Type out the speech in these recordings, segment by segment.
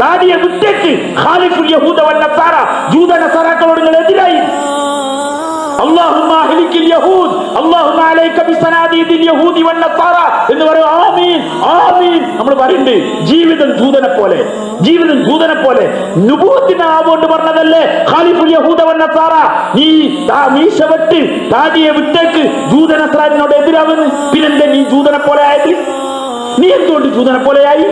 ദാടിയെ വിട്ടേക്ക് ഖാലിഫുൽ യഹൂദ വൻ നസാറ ജൂത നസാറാക്കളോട് നിങ്ങൾ എതിരായി. നമ്മൾ പറയുന്നുണ്ട് ജീവിതം ദൂതനെ പോലെ ജീവിതം ദൂതനെ പോലെ നുഭൂത്തിന് ആവോണ്ട് പറഞ്ഞതല്ലേ? ഖാലിഫുൽ യഹൂദവന്ന സാറ നീ മീശ വെട്ട് താടിയെ വിട്ടേക്ക് ദൂതനസ്രാനോട് എതിരാവുന്നു. പിന്നെന്താ നീ ദൂതനെ പോലെ ആയത്? നീ എന്തുകൊണ്ട് ദൂതനെ പോലെയായി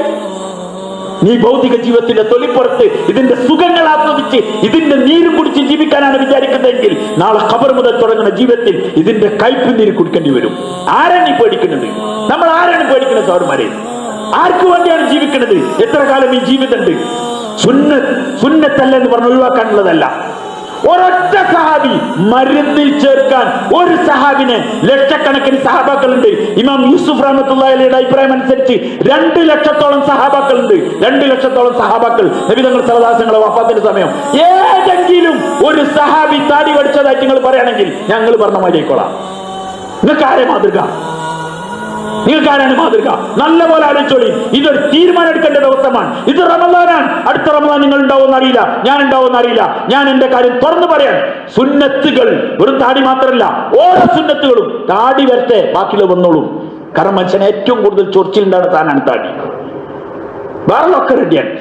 നീ ഭൗതിക ജീവിതത്തിന്റെ തൊലിപ്പുറത്ത് ഇതിന്റെ സുഖങ്ങൾ ആസ്വദിച്ച് ഇതിന്റെ നീര് കുടിച്ച് ജീവിക്കാനാണ് വിചാരിക്കുന്നതെങ്കിൽ നാളെ ഖബർ മുതൽ തുടങ്ങുന്ന ജീവിതത്തിൽ ഇതിന്റെ കയ്പ് നീര് കുടിക്കേണ്ടി വരും. ആരാണ് നീ പേടിക്കുന്നത്? നമ്മൾ ആരാണ് പേടിക്കുന്നത് സൗരന്മാരെ ആർക്കു വേണ്ടിയാണ് ജീവിക്കുന്നത്? എത്ര കാലം ഈ ജീവിതമുണ്ട്? സുന്നത്ത് സുന്നത്തല്ല എന്ന് പറഞ്ഞ് ഒഴിവാക്കാനുള്ളതല്ല. ഒരൊറ്റ സഹാബി മരുന്നിൽ ചേർക്കാൻ ഒരു സഹാബിനെ ലക്ഷക്കണക്കിന് സഹാബാക്കളുണ്ട്. ഇമാം യൂസുഫ് റഹ്മത്തുള്ളയുടെ അഭിപ്രായം അനുസരിച്ച് രണ്ട് ലക്ഷത്തോളം സഹാബാക്കളുണ്ട്. രണ്ട് ലക്ഷത്തോളം സഹാബാക്കൾ നബിതങ്ങൾ സഹദാസങ്ങളെ വഫാത്തിന്റെ സമയം. ഏതെങ്കിലും ഒരു സഹാബി താടി പഠിച്ചതായിട്ട് നിങ്ങൾ പറയുകയാണെങ്കിൽ ഞങ്ങൾ പറഞ്ഞ മാതിരിക്കോളാം നിങ്ങൾക്ക് ആരെ മാതൃക? നിങ്ങൾക്ക് ആരാണ് മാതൃക. നല്ല പോലെ ആലോചിച്ചോളി. ഇതൊരു തീരുമാനം എടുക്കേണ്ട ദിവസമാണ്. ഇത് റമദാനാണ്. അടുത്ത റമദാൻ നിങ്ങൾ ഉണ്ടാവുമെന്ന് അറിയില്ല. ഞാൻ ഉണ്ടാവുമെന്ന് അറിയില്ല. ഞാൻ എന്റെ കാര്യം തുറന്നു പറയാൻ. സുന്നത്തുകൾ ഒരു താടി മാത്രമല്ല ഓരോ സുന്നത്തുകളും താടി വരട്ടെ ബാക്കിയുള്ള വന്നോളും. കാരണം മനുഷ്യനെ ഏറ്റവും കൂടുതൽ ചൊറിച്ചിലുണ്ടാണ് താനാണ് താടി. വേറെ ഒക്കെ റെഡിയാണ്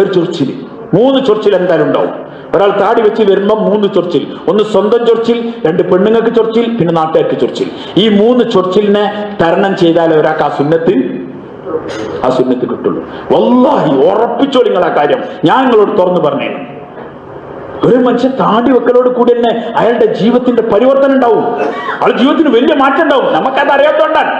ഒരു ചൊറിച്ചിൽ മൂന്ന് ചൊറിച്ചിൽ എന്തായാലും ഉണ്ടാവും. ഒരാൾ താടി വെച്ച് വരുമ്പോൾ മൂന്ന് ചൊർച്ചിൽ ഒന്ന് സ്വന്തം ചൊർച്ചിൽ രണ്ട് പെണ്ണുങ്ങൾക്ക് ചൊർച്ചിൽ പിന്നെ നാട്ടുകാർക്ക് ചൊർച്ചിൽ ഈ മൂന്ന് ചൊർച്ചിലിനെ തരണം ചെയ്താൽ ഒരാൾക്ക് ആ സുന്നത്ത് ആ സുന്നത്ത് കിട്ടുള്ളൂ. വല്ലാഹി ഉറപ്പിച്ചോ നിങ്ങൾ ആ കാര്യം. ഞാൻ നിങ്ങളോട് തുറന്നു പറഞ്ഞു ഒരു മനുഷ്യൻ താടി വെക്കലോട് കൂടി തന്നെ അയാളുടെ ജീവിതത്തിന്റെ പരിവർത്തനം ഉണ്ടാവും. അയാളുടെ ജീവിതത്തിന് വലിയ മാറ്റം ഉണ്ടാവും. നമുക്കത് അറിയാത്തോണ്ടാണ്